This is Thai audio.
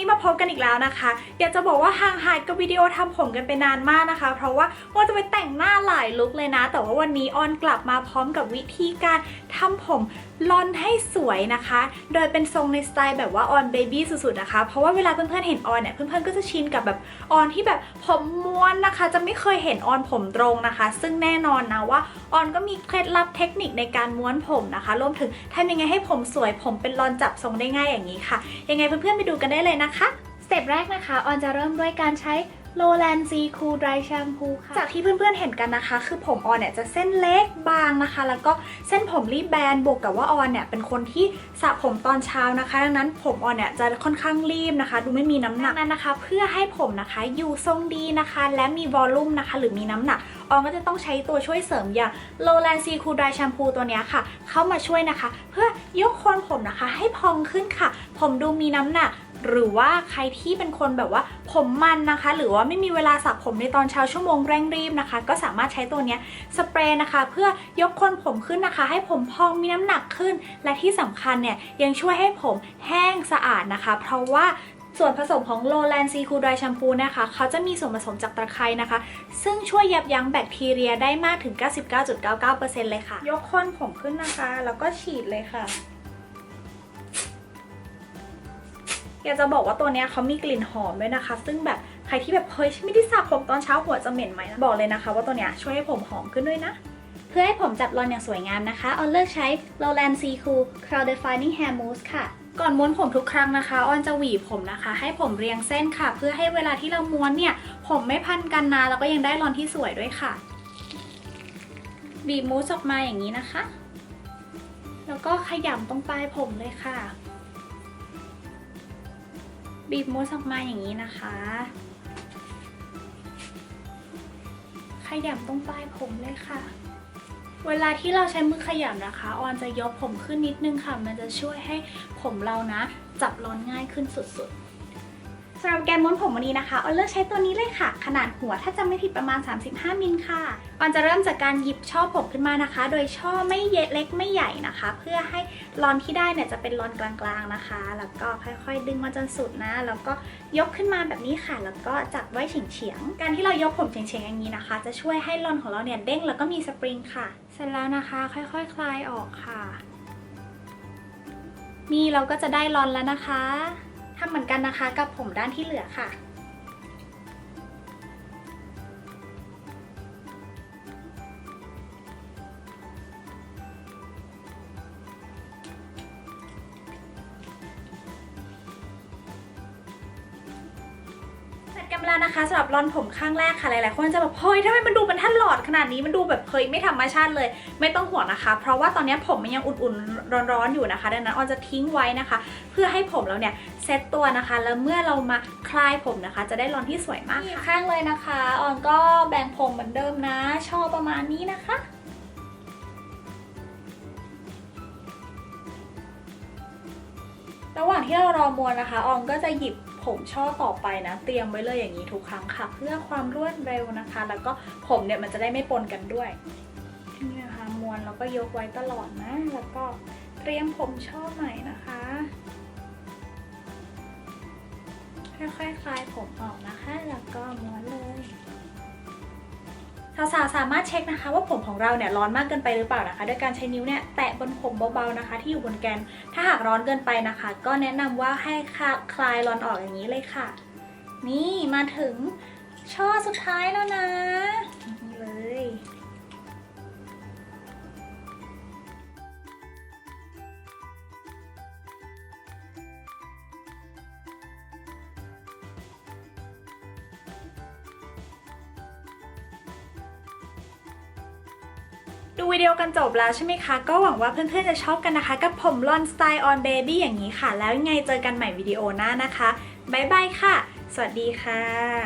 นี้มาพบกันอีกแล้วนะคะ อยากจะบอกว่าห่างหายกับวิดีโอทำผมกันไปนานมากนะคะ เพราะว่าว่าจะไปแต่งหน้าหลายลุคเลยนะ แต่ว่าวันนี้ออนกลับมาพร้อมกับวิธีการทำผมลอนให้สวยนะคะ โดยเป็นทรงในสไตล์แบบว่าออนเบบี้สุดๆนะคะ เพราะว่าเวลาเพื่อนๆเห็นออนเนี่ยเพื่อนๆก็จะชินกับแบบออนที่แบบผมม้วนนะคะ จะไม่เคยเห็นออนผมตรงนะคะ ซึ่งแน่นอนนะว่าออนก็มีเคล็ดลับเทคนิคในการม้วนผมนะคะ รวมถึงทำยังไงให้ผมสวยผมเป็นลอนจับทรงได้ง่ายอย่างนี้ค่ะ ยังไงเพื่อนๆไปดูกันได้เลยนะคะสเต็ปแรกนะคะออนจะเริ่มด้วยการใช้ Lowland Z Cool Dry Shampoo ค่ะ จากที่เพื่อนๆเห็นกันนะคะ คือผมออนเนี่ยจะเส้นเล็กบางนะคะ แล้วก็เส้นผมรีบแบนบวกกับว่าออนเนี่ยเป็นคนที่สระผมตอนเช้านะคะ ดังนั้นผมออนเนี่ยจะค่อนข้างรีบนะคะ ดูไม่มีน้ำหนักนั้นนะคะ เพื่อให้ผมนะคะอยู่ทรงดีนะคะ และมีวอลลุ่มนะคะ หรือมีน้ำหนักออนก็จะต้องใช้ตัวช่วยเสริมอย่าง Lowland C Cool Dry Shampoo ตัวนี้ค่ะ เข้ามาช่วยนะคะ เพื่อยกโคนผมนะคะ ให้พองขึ้นค่ะ ผมดูมีน้ำหนัก หรือว่าใครที่เป็นคนแบบว่าผมมันนะคะ หรือว่าไม่มีเวลาสระผมในตอนเช้าชั่วโมงเร่งรีบนะคะ ก็สามารถใช้ตัวนี้สเปรย์นะคะ เพื่อยกคนผมขึ้นนะคะ ให้ผมพองมีน้ำหนักขึ้น และที่สำคัญเนี่ยยังช่วยให้ผมแห้งสะอาดนะคะ เพราะว่าส่วนผสมของ Lowland C Cool Dry Shampoo นะคะ เขาจะมีส่วนผสมจากตะไคร้นะคะ ซึ่งช่วยยับยั้งแบคทีเรียได้มากถึง 99.99%เลยค่ะ ยกคนผมขึ้นนะคะ แล้วก็ฉีดเลยค่ะ อยากจะบอกว่าตัวเนี้ยเขามีกลิ่นหอมด้วยนะคะ ซึ่งแบบใครที่แบบเฮ้ยฉันไม่ได้สระผมตอนเช้าหัวจะเหม็นไหมนะบอกเลยนะคะ ว่าตัวเนี้ยช่วยให้ผมหอมขึ้นด้วยนะเพื่อให้ผมจับรอนอย่างสวยงามนะคะ ออนเลือกใช้ Lowland C Cool Curl Defining Hair Mousse ค่ะ ก่อนม้วนผมทุกครั้งนะคะ ออนจะหวีผมนะคะ ให้ผมเรียงเส้นค่ะ เพื่อให้เวลาที่เราม้วนเนี่ย ผมไม่พันกันนะ แล้วก็ยังได้รอนที่สวยด้วยค่ะ บีบมูสออกมาอย่างนี้นะคะ แล้วก็ขยำตรงปลายผมเลยค่ะ บีบมูสออกมาอย่างนี้นะคะขยำตรงปลายผมเลยค่ะ เวลาที่เราใช้มือขยำนะคะ ออนจะยกผมขึ้นนิดนึงค่ะ มันจะช่วยให้ผมเรานะ จับร้อนง่ายขึ้นสุดๆ สำหรับแกนม้วนผมวันนี้นะคะออนเลือกใช้ตัวนี้เลยค่ะ ขนาดหัวถ้าจำไม่ผิดประมาณ 35 มิลค่ะออนจะเริ่มจากการหยิบช่อผมขึ้นมานะคะ โดยช่อไม่เยเล็กไม่ใหญ่นะคะ เพื่อให้รอนที่ได้เนี่ยจะเป็นรอนกลางๆนะคะ แล้วก็ค่อยๆ ดึงมาจนสุดนะ แล้วก็ยกขึ้นมาแบบนี้ค่ะ แล้วก็จับไว้เฉียงๆ การที่เรายกผมเฉียงๆอย่างนี้นะคะ จะช่วยให้รอนของเราเนี่ยเด้งแล้วก็มีสปริงค่ะ เสร็จแล้วนะคะ ค่อยๆคลายออกค่ะ นี่เราก็จะได้รอนแล้วนะคะ ทำเหมือนกันนะคะกับผมด้านที่เหลือค่ะ กันแล้วนะคะสำหรับรอนผมข้างแรกค่ะหลายๆคนจะแบบเฮ้ยทำไมมันดูเป็นท่านหลอดขนาดนี้มันดูแบบเฮ้ยไม่ธรรมชาติเลย ไม่ต้องห่วงนะคะ เพราะว่าตอนนี้ผมมันยังอุ่นๆร้อนๆอยู่นะคะ ดังนั้นออนจะทิ้งไว้นะคะ เพื่อให้ผมเราเนี่ยเซตตัวนะคะ แล้วเมื่อเรามาคลายผมนะคะ จะได้รอนที่สวยมากข้างเลยนะคะออนก็แบ่งผมเหมือนเดิมนะช่อประมาณนี้นะคะระหว่างที่เรารอมวนนะคะ ออมก็จะหยิบ ผมช่อต่อไปนะ เตรียมไว้เลยอย่างนี้ทุกครั้งค่ะ เพื่อความรวดเร็วนะคะ แล้วก็ผมเนี่ยมันจะได้ไม่ปนกันด้วยนี่นะคะมวนแล้วก็ยกไว้ตลอดนะ แล้วก็เตรียมผมช่อใหม่นะคะค่อยๆคลายผมออกนะคะ แล้วก็ม้วนเลย สาวๆสามารถเช็คนะคะ ว่าผมของเราเนี่ยร้อนมากเกินไปหรือเปล่านะคะโดยการใช้นิ้วเนี่ยแตะบนผมเบาๆนะคะ ที่อยู่บนแกน ถ้าหากร้อนเกินไปนะคะ ก็แนะนำว่าให้คลายร้อนออกอย่างนี้เลยค่ะ นี่มาถึงช่อสุดท้ายแล้วนะ ดูวิดีโอกันจบแล้วใช่ไหมคะ ก็หวังว่าเพื่อนๆจะชอบกันนะคะ กับผมลอนสไตล์ออนเบบี้อย่างนี้ค่ะ แล้วยังไงเจอกันใหม่วิดีโอหน้านะคะ บ๊ายบายค่ะ สวัสดีค่ะ